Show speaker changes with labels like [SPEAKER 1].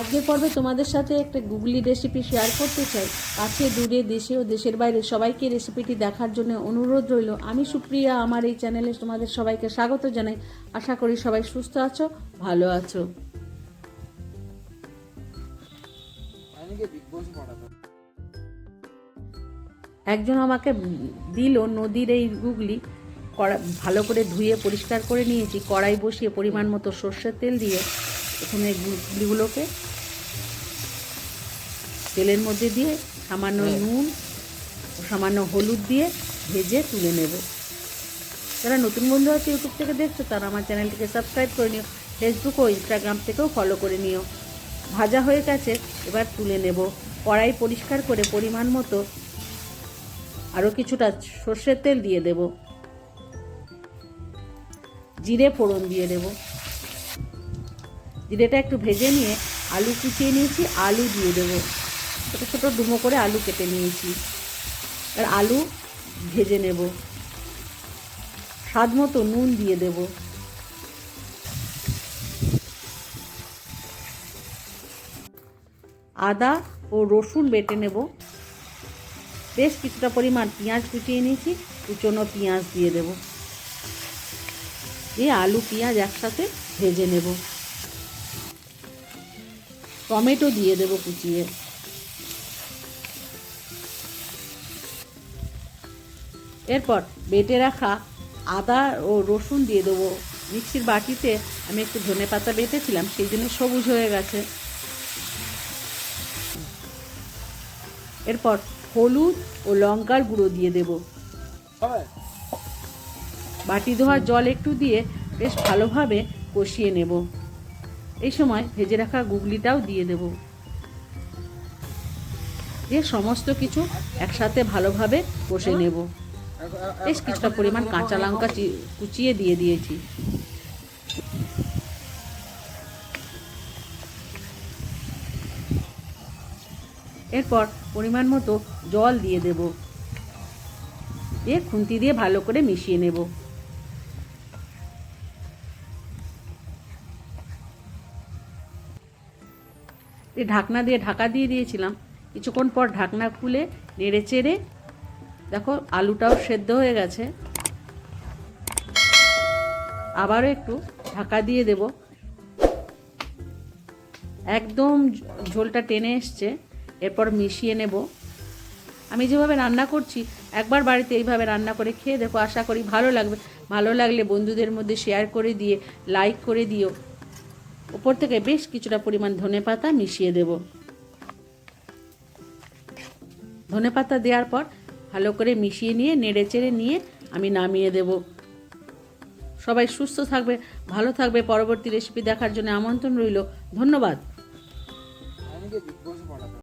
[SPEAKER 1] আজকের পর্বে তোমাদের সাথে একটা গুগলি রেসিপি শেয়ার করতে চাই। কাছে, দূরে, দেশে ও দেশের বাইরে সবাইকে রেসিপিটি দেখার জন্য অনুরোধ রইল। আমি সুপ্রিয়া, আমার এই চ্যানেলে তোমাদের সবাইকে স্বাগত জানাই। আশা করি সবাই সুস্থ আছো, ভালো আছো। একজন আমাকে দিল নদীর এই গুগলি, কড়া ভালো করে ধুয়ে পরিষ্কার করে নিয়েছি। কড়াই বসিয়ে পরিমাণ মতো সর্ষের তেল দিয়ে এখানে গুগলিগুলোকে তেলের মধ্যে দিয়ে সামান্য নুন ও সামান্য হলুদ দিয়ে ভেজে তুলে নেব। যারা নতুন বন্ধু আছে ইউটিউব থেকে দেখছ তারা আমার চ্যানেলটিকে সাবস্ক্রাইব করে নিও। ফেসবুক ও ইনস্টাগ্রাম থেকেও ফলো করে নিও। ভাজা হয়ে গেছে এবার তুলে নেব। কড়াই পরিষ্কার করে পরিমাণ মতো আরও কিছুটা সর্ষের তেল দিয়ে দেব। জিরে ফোড়ন দিয়ে দেব। জিরেটা একটু ভেজে নিয়ে আলু কুচিয়ে নিয়েছি, আলু দিয়ে দেব। ছোটো ছোটো ডুমো করে আলু কেটে নিয়েছি। আর আলু ভেজে নেব। স্বাদ মতো নুন দিয়ে দেব। আদা ও রসুন বেটে নেব। বেশ কিছুটা পরিমাণ পেঁয়াজ কুচিয়ে নিয়েছি, কুচনো পেঁয়াজ দিয়ে দেব। দিয়ে আলু পেঁয়াজ একসাথে ভেজে নেব। টমেটো দিয়ে দেব কুচিয়ে। এরপর বেটে রাখা আদা ও রসুন দিয়ে দেবো। মিক্সির বাটিতে আমি একটু ধনে পাতা বেটেছিলাম সেই জন্য সবুজ হয়ে গেছে। এরপর হলুদ ও লঙ্কার গুঁড়ো দিয়ে দেব। বাটি ধোয়ার জল একটু দিয়ে বেশ ভালোভাবে কষিয়ে নেব। এই সময় ভেজে রাখা গুগলিটাও দিয়ে দেব। দিয়ে সমস্ত কিছু একসাথে ভালোভাবে কষে নেব। বেশ কিছুটা পরিমাণ কাঁচা লঙ্কা কুচিয়ে দিয়ে দিয়েছি। এরপর পরিমাণ মতো জল দিয়ে দেব। দিয়ে খুন্তি দিয়ে ভালো করে মিশিয়ে নেব। এই ঢাকনা দিয়ে ঢাকা দিয়ে দিয়েছিলাম। কিছুক্ষণ পর ঢাকনা খুলে নেড়ে চেড়ে দেখো আলুটাও সেদ্ধ হয়ে গেছে। আবারও একটু ঢাকা দিয়ে দেব। একদম ঝোলটা টেনে এসছে, এরপর মিশিয়ে নেব। আমি যেভাবে রান্না করছি, একবার বাড়িতে এইভাবে রান্না করে খেয়ে দেখো, আশা করি ভালো লাগবে। ভালো লাগলে বন্ধুদের মধ্যে শেয়ার করে দিয়ে লাইক করে দিও। উপর থেকে বেশ কিছুটা পরিমাণ ধনে পাতা মিশিয়ে দেব। ধনে পাতা দেওয়ার পর ভালো করে মিশিয়ে নিয়ে, নেড়ে চেড়ে নিয়ে আমি নামিয়ে দেব। সবাই সুস্থ থাকবে, ভালো থাকবে। পরবর্তী রেসিপি দেখার জন্য আমন্ত্রণ রইল। ধন্যবাদ।